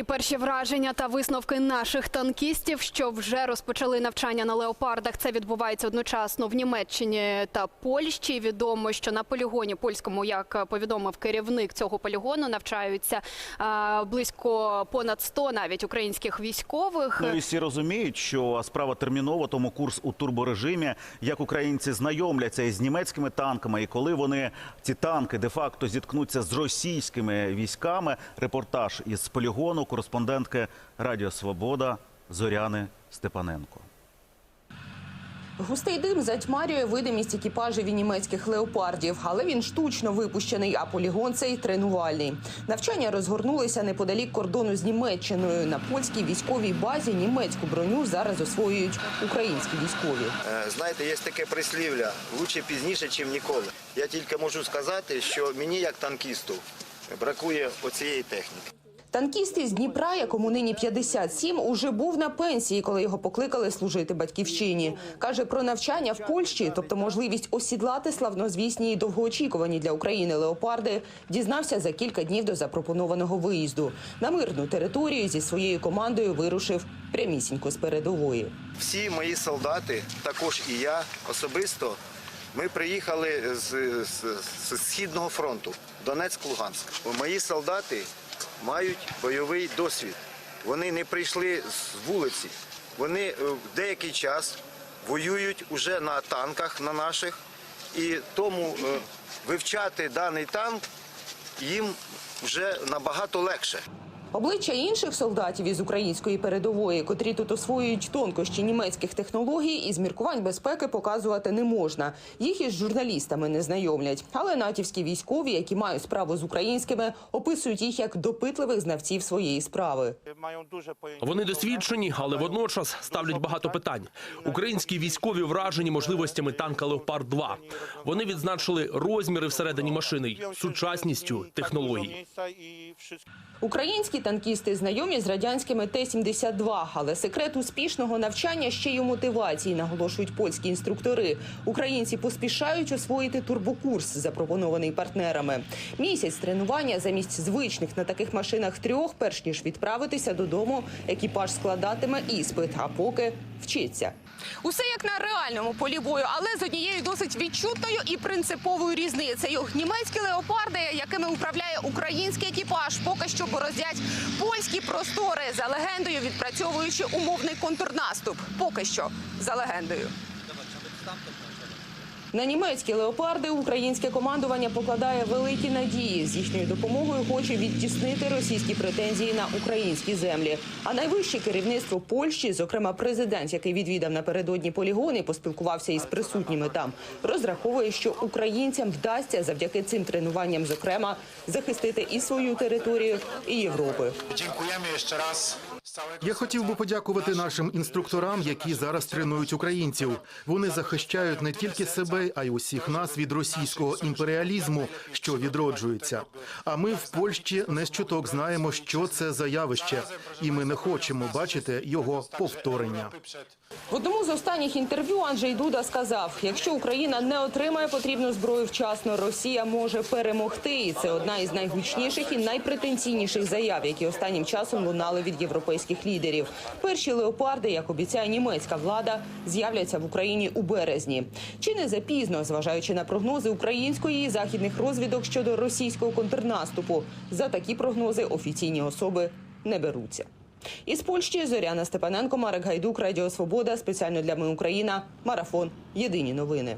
І перші враження та висновки наших танкістів, що вже розпочали навчання на леопардах. Це відбувається одночасно в Німеччині та Польщі. Відомо, що на полігоні польському, як повідомив керівник цього полігону, навчаються близько понад 100 навіть українських військових. Ну і всі розуміють, що справа термінова, тому курс у турборежимі, як українці знайомляться із німецькими танками, і коли вони ці танки де-факто зіткнуться з російськими військами. Репортаж із полігону кореспондентки Радіо Свобода Зоряни Степаненко. Густий дим затьмарює видимість екіпажів і німецьких леопардів, але він штучно випущений, а полігон цей тренувальний. Навчання розгорнулися неподалік кордону з Німеччиною. На польській військовій базі німецьку броню зараз освоюють українські військові. Е, Знаєте, є таке прислів'я лучше пізніше, ніж ніколи. Я тільки можу сказати, що мені, як танкісту, бракує оцієї техніки. Танкіст із Дніпра, якому нині 57, уже був на пенсії, коли його покликали служити батьківщині. Каже про навчання в Польщі, тобто можливість осідлати славнозвісні і довгоочікувані для України леопарди, дізнався за кілька днів до запропонованого виїзду. На мирну територію зі своєю командою вирушив прямісінько з передової. Всі мої солдати, також і я особисто, ми приїхали з, з, з східного фронту Донецьк-Луганськ. Мої солдати мають бойовий досвід. Вони не прийшли з вулиці. Вони в деякий час воюють уже на танках на наших, і тому е, вивчати даний танк їм вже набагато легше. Обличчя інших солдатів із української передової, котрі тут освоюють тонкощі німецьких технологій, із міркувань безпеки показувати не можна. Їх із журналістами не знайомлять. Але натівські військові, які мають справу з українськими, описують їх як допитливих знавців своєї справи. Вони досвідчені, але водночас ставлять багато питань. Українські військові вражені можливостями танка Леопард 2 Вони відзначили розміри всередині машини, сучасністю технологій. Українські танкісти знайомі з радянськими Т-72, але секрет успішного навчання ще й у мотивації, наголошують польські інструктори. Українці поспішають освоїти турбокурс, запропонований партнерами. Місяць тренування замість звичних на таких машинах трьох, перш ніж відправитися додому, екіпаж складатиме іспит, а поки вчиться. Усе як на реальному полі бою, але з однією досить відчутною і принциповою різницею. Німецькі леопарди, якими управляє український екіпаж, поки що бороздять польські простори за легендою, відпрацьовуючи умовний контрнаступ. Поки що за легендою. На німецькі леопарди українське командування покладає великі надії. З їхньою допомогою хоче відтіснити російські претензії на українські землі. А найвище керівництво Польщі, зокрема президент, який відвідав напередодні полігон і поспілкувався із присутніми там, розраховує, що українцям вдасться завдяки цим тренуванням, зокрема, захистити і свою територію, і Європи. Dziękujemy jeszcze raz. Я хотів би подякувати нашим інструкторам, які зараз тренують українців. Вони захищають не тільки себе, а й усіх нас від російського імперіалізму, що відроджується. А ми в Польщі не з чуток знаємо, що це за явище, і ми не хочемо бачити його повторення. В одному з останніх інтерв'ю Анджей Дуда сказав: якщо Україна не отримає потрібну зброю вчасно, Росія може перемогти. І це одна із найгучніших і найпретенційніших заяв, які останнім часом лунали від європейських лідерів. Перші леопарди, як обіцяє німецька влада, з'являться в Україні у березні. Чи не запізно, зважаючи на прогнози української і західних розвідок щодо російського контрнаступу, за такі прогнози офіційні особи не беруться. Із Польщі Зоряна Степаненко, Марек Гайдук, Радіо Свобода. Спеціально для Ми Україна. Марафон. Єдині новини.